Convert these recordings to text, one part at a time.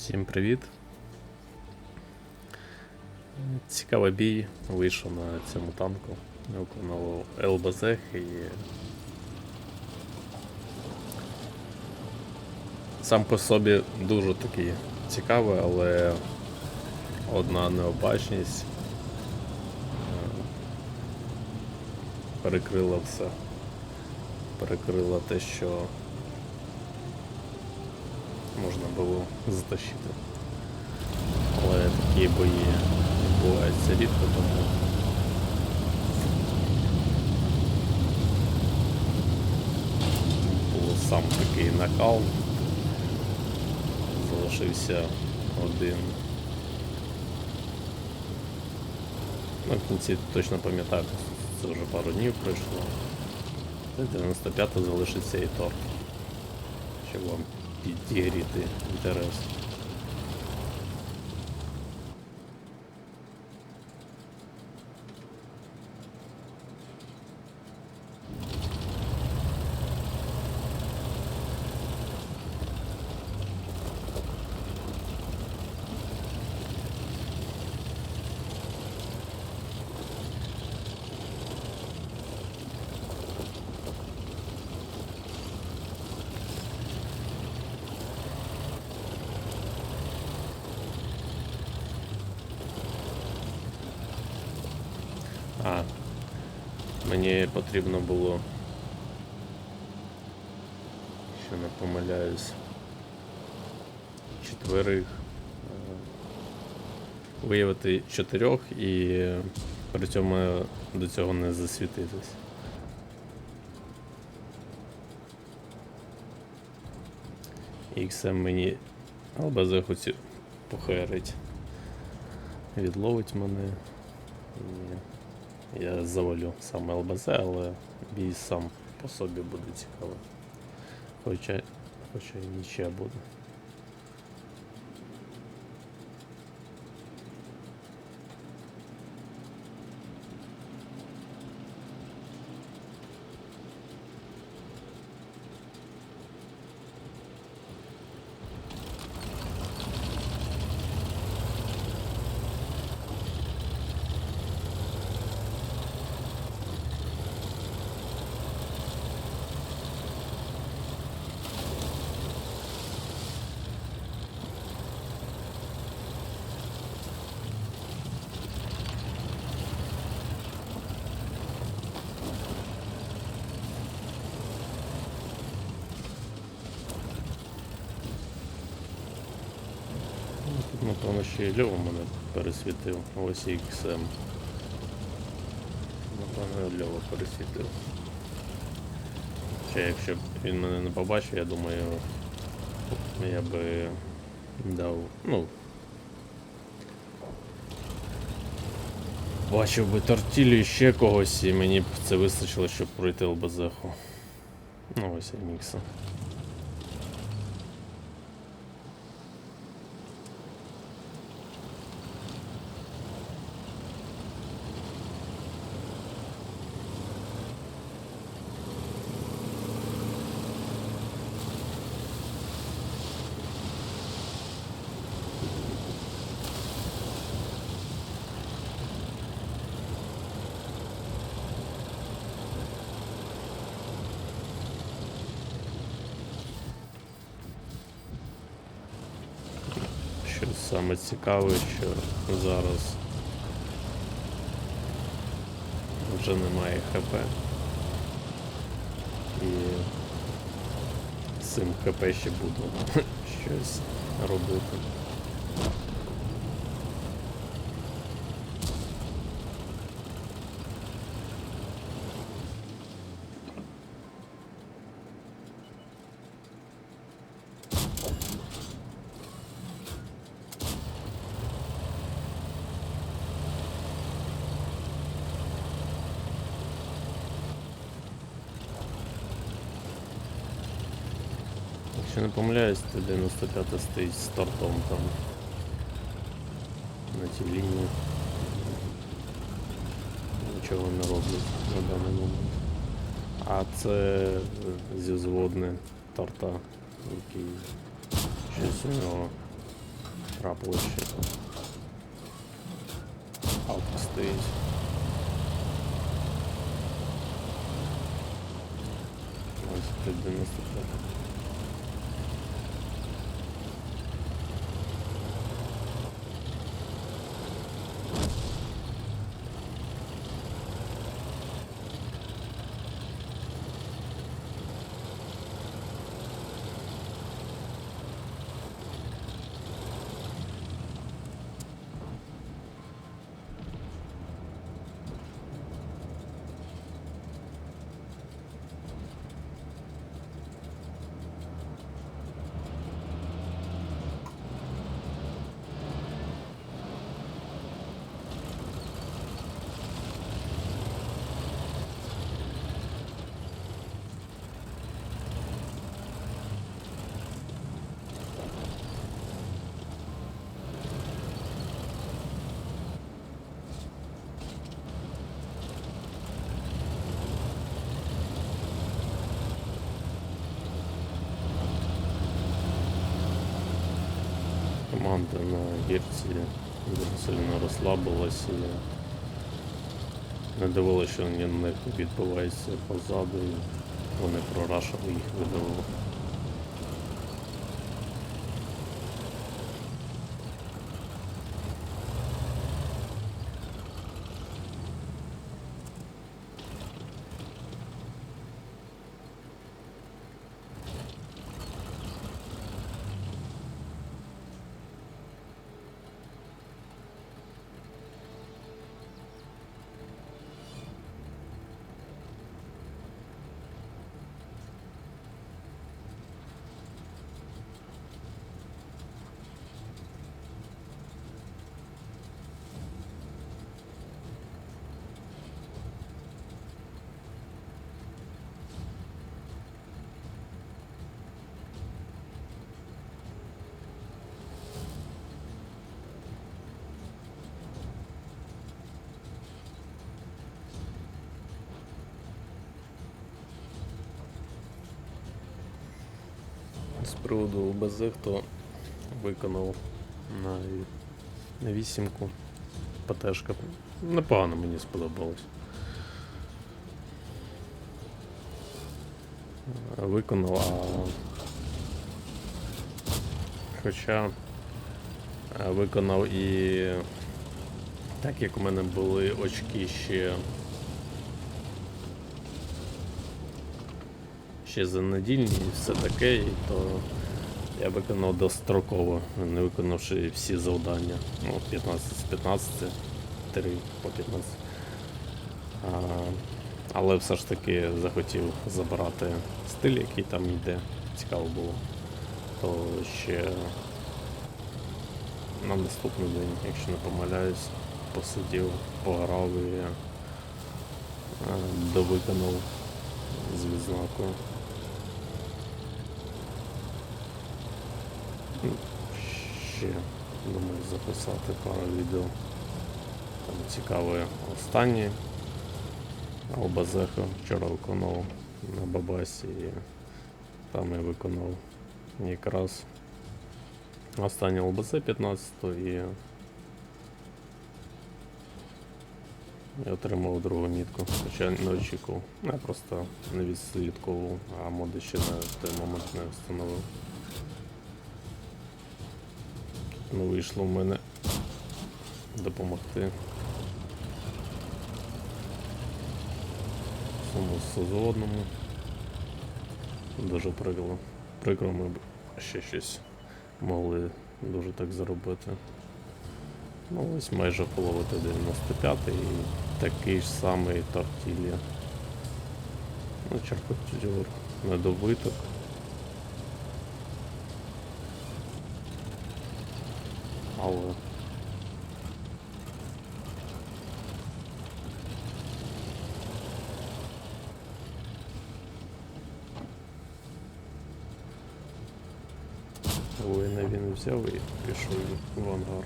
Всім привіт. Цікавий бій вийшов на цьому танку. Виконав ЛБЗ і. Сам по собі дуже такий цікавий, але одна необачність е, перекрила все. Перекрила те, що було затащити. Але такі бої відбуваються рідко, тому був сам такий накал. Залишився один. Ну, в кінці точно пам'ятаю, це вже пару днів пройшло. 95-го залишиться і торт. Щоб вам підігріти інтерес. А, мені потрібно було. Що не помиляюсь. Четверих. е, Виявити чотирьох і при цьому до цього не засвітитись. XM мені ЛБЗ хотів похерить. Відловить мене. І я завалю саме ЛБЗ, але бій сам по собі буде цікавий. Хоча, хоча і нічия буде. Тут, напевно, ще й Льова мене пересвітив. Ось і XM. Напевно, Льова пересвітив. Ще якщо б він мене не побачив, я думаю, я би дав. Ну. Бачив би тортілю і ще когось, і мені б це вистачило, щоб пройти ЛБЗху. Ну ось і мікса. Що саме цікаве, що зараз вже немає ХП. І цим ХП ще буду щось робити. Якщо не помиляюсь, то 95 стоїть з тортом там на тій лінії. Нічого не роблять на даний момент. А це е, зі торта, який щось у нього трапилось ще. Алка стоїть. Ось 95. Гірці сильно розслабилась і не дивилося, що на них відбувається позаду, і вони прорашили їх видавили. З приводу ЛБЗ, хто виконав на, вісімку ПТшка. Непогано мені сподобалось. Виконав, а хоча виконав і так як у мене були очки ще ще за недільні і все таке, і то я виконав достроково, не виконавши всі завдання. Ну, 15 з 15, 3 по 15. А, але все ж таки захотів забирати стиль, який там йде. Цікаво було. То ще на наступний день, якщо не помиляюсь, посидів, пограв і е, довиконав з відзнакою. Ще думаю записати пару відео. Там цікаве останнє. Албазеха вчора виконав на Бабасі і там я виконав якраз останнє ЛБЗ 15 і я отримав другу мітку, хоча не очікував. Я просто не відслідковував, а моди ще на той момент не встановив. Ну, вийшло в мене допомогти. Одному. Дуже прикро. Прикро ми б ще щось могли дуже так заробити. Ну ось майже половити 95 і такий ж самий тортілля. Ну, черпотюр, недобиток. Але воїна він взяв і пішов в ангар.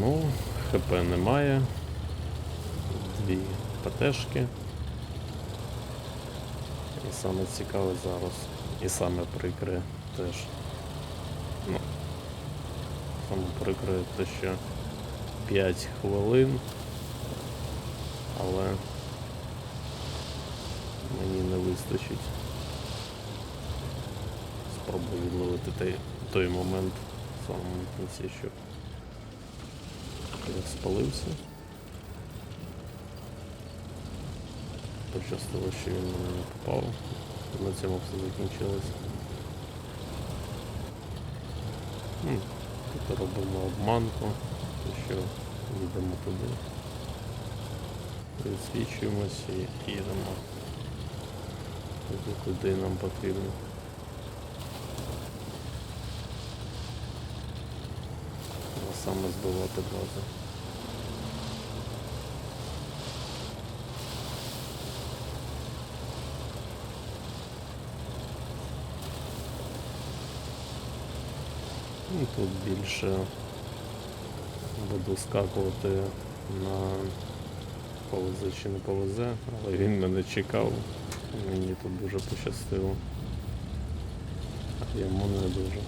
Ну, ХП немає. Дві ПТшки. І саме цікаве зараз. І саме прикре теж Ну, саме прикриє те, що 5 хвилин, але мені не вистачить. Спробую відловити той, той момент в самому кінці, щоб я спалився. Пощастило, що він мене не попав. На цьому все закінчилось. Тут робимо обманку, що їдемо туди. Відсвічуємось і їдемо туди, куди нам потрібно. Саме збивати базу. Ну, Тут більше буду скакувати на повезе чи не повезе, але він мене чекав. Мені тут дуже пощастило. А йому не дуже.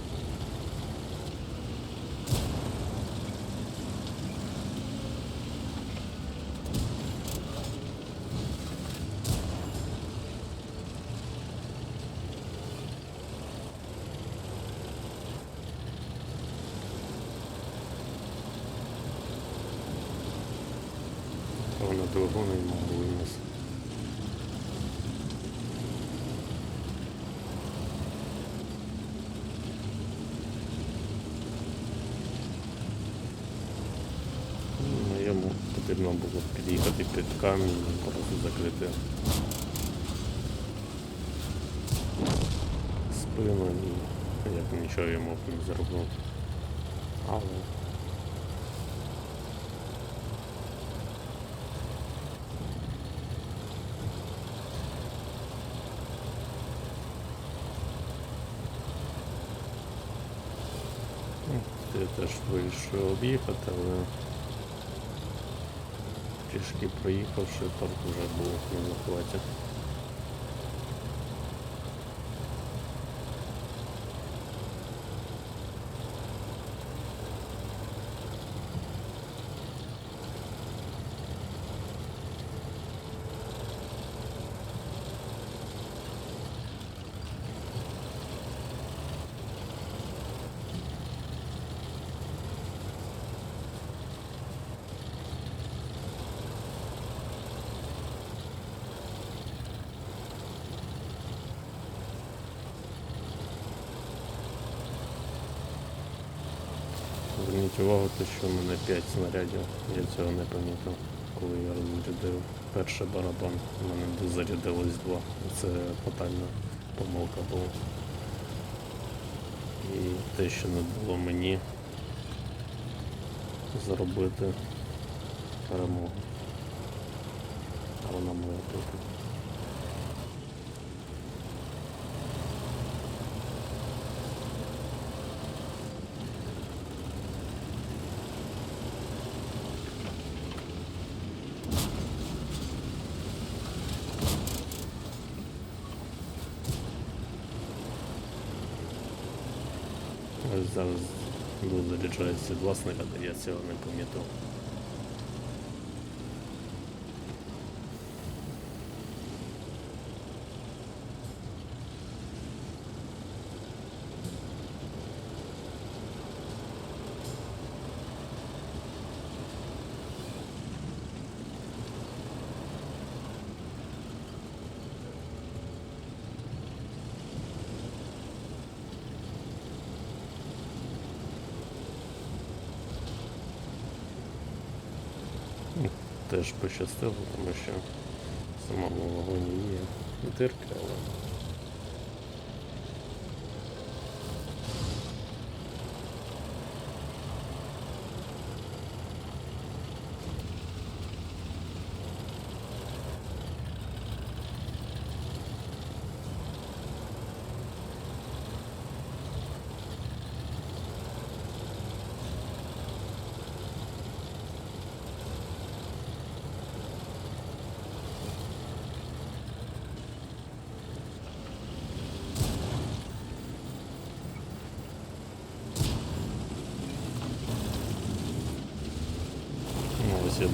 Вона двигуна йому винес. Ну, Йому потрібно було під'їхати під камінь і просто закрити спину і як нічого йому б не зробив. Але вирішив об'їхати, але трішки проїхавши, торг вже було не захваті. Зверніть увагу, те, що в мене 5 снарядів. Я цього не помітив, коли я розрядив перший барабан. У мене дозарядилось два. Це фатальна помилка була. І те, що не було мені зробити перемогу. Вона мала бути. Зараз було два власника, я цього не помітив. Теж пощастило, тому що в самому вагоні є дирки,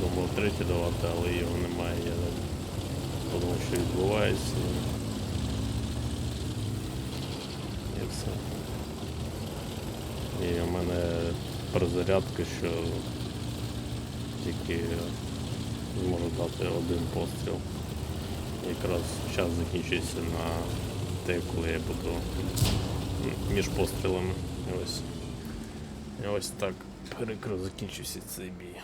думав третій давати, але його немає. Я подумав, що відбувається. І, все. І в мене перезарядка, що тільки зможу дати один постріл. Якраз час закінчується на те, коли я буду між пострілами. Ось. Ось так перекро закінчився цей бій.